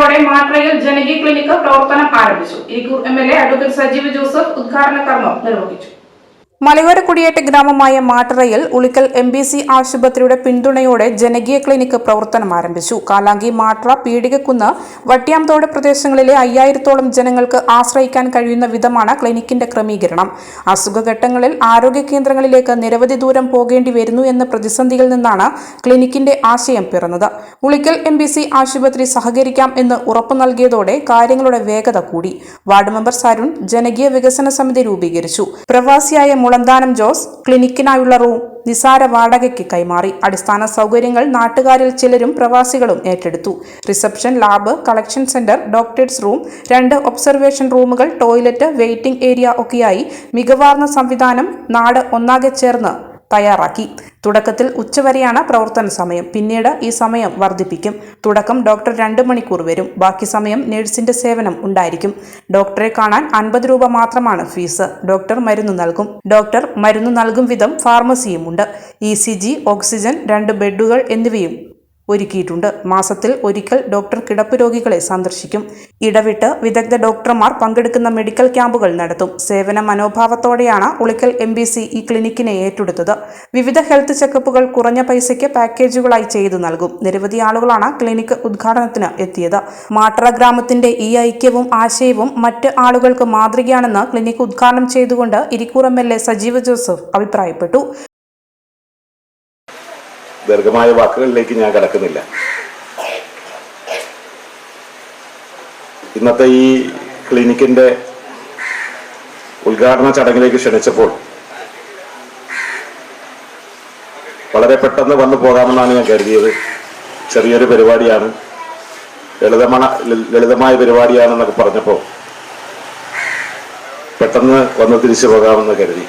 പിന്തുണയോടെ മാട്രയിൽ ജനകീയ ക്ലിനിക്ക് പ്രവർത്തനം ആരംഭിച്ചു. Irikkur M L A advocate Sajeev Joseph ഉദ്ഘാടന കർമ്മം നിർവഹിച്ചു. മലയോര കുടിയേറ്റ ഗ്രാമമായ മാട്ടറയിൽ ഉളിക്കൽ എം ബി സി ആശുപത്രിയുടെ പിന്തുണയോടെ ജനകീയ ക്ലിനിക്ക് പ്രവർത്തനം ആരംഭിച്ചു. കാലാങ്കി മാട്ര പീടികക്കുന്ന് വട്ടിയാംതോട് പ്രദേശങ്ങളിലെ അയ്യായിരത്തോളം ജനങ്ങൾക്ക് ആശ്രയിക്കാൻ കഴിയുന്ന വിധമാണ് ക്ലിനിക്കിന്റെ ക്രമീകരണം. അസുഖഘട്ടങ്ങളിൽ ആരോഗ്യ കേന്ദ്രങ്ങളിലേക്ക് നിരവധി ദൂരം പോകേണ്ടി വരുന്നു എന്ന പ്രതിസന്ധിയിൽ നിന്നാണ് ക്ലിനിക്കിന്റെ ആശയം പിറന്നത്. ഉളിക്കൽ എം ബി സി ആശുപത്രി സഹകരിക്കാം എന്ന് ഉറപ്പു നൽകിയതോടെ കാര്യങ്ങളുടെ വേഗത കൂടി. വാർഡ് മെമ്പർ സരുൺ ജനകീയ വികസന സമിതി രൂപീകരിച്ചു. പ്രവാസിയായ മുളന്താനം ജോസ് ക്ലിനിക്കിനായുള്ള റൂം നിസാര വാടകയ്ക്ക് കൈമാറി. അടിസ്ഥാന സൗകര്യങ്ങൾ നാട്ടുകാരിൽ ചിലരും പ്രവാസികളും ഏറ്റെടുത്തു. Reception lab collection centre doctors room രണ്ട് ഒബ്സർവേഷൻ റൂമുകൾ ടോയ്ലറ്റ് വെയിറ്റിംഗ് ഏരിയ ഒക്കെയായി. മികവാർന്ന സംവിധാനം നാട് ഒന്നാകെ ചേർന്ന് തയ്യാറാക്കി. തുടക്കത്തിൽ ഉച്ചവരെയാണ് പ്രവർത്തന സമയം. പിന്നീട് ഈ സമയം വർദ്ധിപ്പിക്കും. തുടക്കം ഡോക്ടർ രണ്ട് മണിക്കൂർ വരും. ബാക്കി സമയം നഴ്സിന്റെ സേവനം ഉണ്ടായിരിക്കും. ഡോക്ടറെ കാണാൻ അൻപത് രൂപ മാത്രമാണ് ഫീസ്. ഡോക്ടർ മരുന്ന് നൽകും. ഡോക്ടർ മരുന്ന് നൽകും വിധം ഫാർമസിയും ഉണ്ട് ഇ സി ജി ഓക്സിജൻ രണ്ട് ബെഡുകൾ എന്നിവയും ഒരുക്കിയിട്ടുണ്ട്. മാസത്തിൽ ഒരിക്കൽ ഡോക്ടർ കിടപ്പ് രോഗികളെ സന്ദർശിക്കും. ഇടവിട്ട് വിദഗ്ധ ഡോക്ടർമാർ പങ്കെടുക്കുന്ന മെഡിക്കൽ ക്യാമ്പുകൾ നടത്തും. സേവന മനോഭാവത്തോടെയാണ് ഉളിക്കൽ എം ഈ ക്ലിനിക്കിനെ ഏറ്റെടുത്തത്. വിവിധ ഹെൽത്ത് ചെക്കപ്പുകൾ കുറഞ്ഞ പൈസയ്ക്ക് പാക്കേജുകളായി ചെയ്തു നൽകും. നിരവധി ആളുകളാണ് ക്ലിനിക്ക് ഉദ്ഘാടനത്തിന് എത്തിയത്. മാട്ര ഗ്രാമത്തിന്റെ ഈ ഐക്യവും ആശയവും മറ്റ് ആളുകൾക്ക് മാതൃകയാണെന്ന് ക്ലിനിക്ക് ഉദ്ഘാടനം ചെയ്തുകൊണ്ട് ഇരിക്കൂർ എ സജീവ ജോസഫ് അഭിപ്രായപ്പെട്ടു. ദീർഘമായ വാക്കുകളിലേക്ക് ഞാൻ കടക്കുന്നില്ല. ഇന്നത്തെ ഈ ക്ലിനിക്കിന്റെ ഉദ്ഘാടന ചടങ്ങിലേക്ക് ക്ഷണിച്ചപ്പോൾ വളരെ പെട്ടെന്ന് വന്നു പോകാമെന്നാണ് ഞാൻ കരുതിയത്. ചെറിയൊരു പരിപാടിയാണ്. ലളിതമാണ് ലളിതമായ പരിപാടിയാണെന്നൊക്കെ പറഞ്ഞപ്പോൾ പെട്ടെന്ന് വന്ന് തിരിച്ചു പോകാമെന്ന് കരുതി.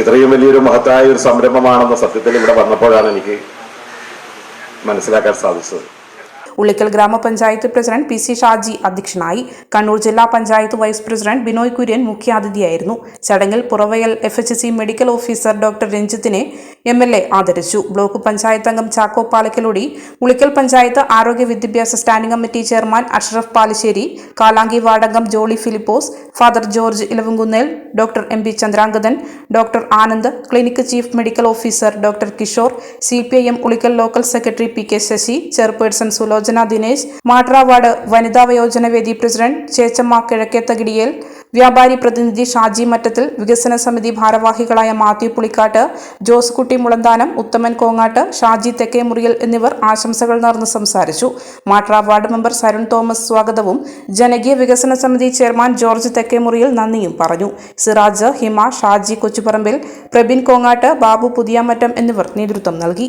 ഇത്രയും വലിയൊരു മഹത്തായ ഒരു സംരംഭമാണെന്ന സത്യത്തിൽ ഇവിടെ വന്നപ്പോഴാണ് എനിക്ക് മനസ്സിലാക്കാൻ സാധിച്ചത്. ഉള്ളിക്കൽ ഗ്രാമപഞ്ചായത്ത് പ്രസിഡന്റ് പി സി ഷാജി അധ്യക്ഷനായി കണ്ണൂർ ജില്ലാ പഞ്ചായത്ത് വൈസ് പ്രസിഡന്റ് ബിനോയ് കുര്യൻ മുഖ്യാതിഥിയായിരുന്നു. ചടങ്ങിൽ Puravayal F medical officer doctor രഞ്ജിത്തിനെ M L A ആദരിച്ചു. ബ്ലോക്ക് പഞ്ചായത്ത് അംഗം ചാക്കോ പാലക്കലോടി ഉളിക്കൽ പഞ്ചായത്ത് ആരോഗ്യ വിദ്യാഭ്യാസ standing committee chairman Ashraf Palassery Kalanki വാർഡംഗം Jolly Philippose father George Elavunkunnel doctor M P Chandrangadan doctor Anand clinic chief medical officer doctor Kishore C P I M Ulikkal local secretary P K Sasi chairperson Sulochana Dinesh മാട്രാവാർഡ് വനിതാ വയോജന വേദി president Chechamma കിഴക്കേത്തകിടിയേൽ വ്യാപാരി പ്രതിനിധി ഷാജി മറ്റത്തിൽ വികസന സമിതി ഭാരവാഹികളായ മാത്യു പുളിക്കാട്ട് ജോസ് കുട്ടി മുളന്താനം ഉത്തമൻ കോങ്ങാട്ട് ഷാജി തെക്കേമുറിയൽ എന്നിവർ ആശംസകൾ നേർന്ന് സംസാരിച്ചു. Matra ward member Sarun Thomas സ്വാഗതവും ജനകീയ വികസന സമിതി ചെയർമാൻ ജോർജ് തെക്കേമുറിയിൽ നന്ദിയും പറഞ്ഞു. സിറാജ് ഹിമ ഷാജി കൊച്ചുപറമ്പിൽ പ്രബിൻ കോങ്ങാട്ട് ബാബു പുതിയാമറ്റം എന്നിവർ നേതൃത്വം നൽകി.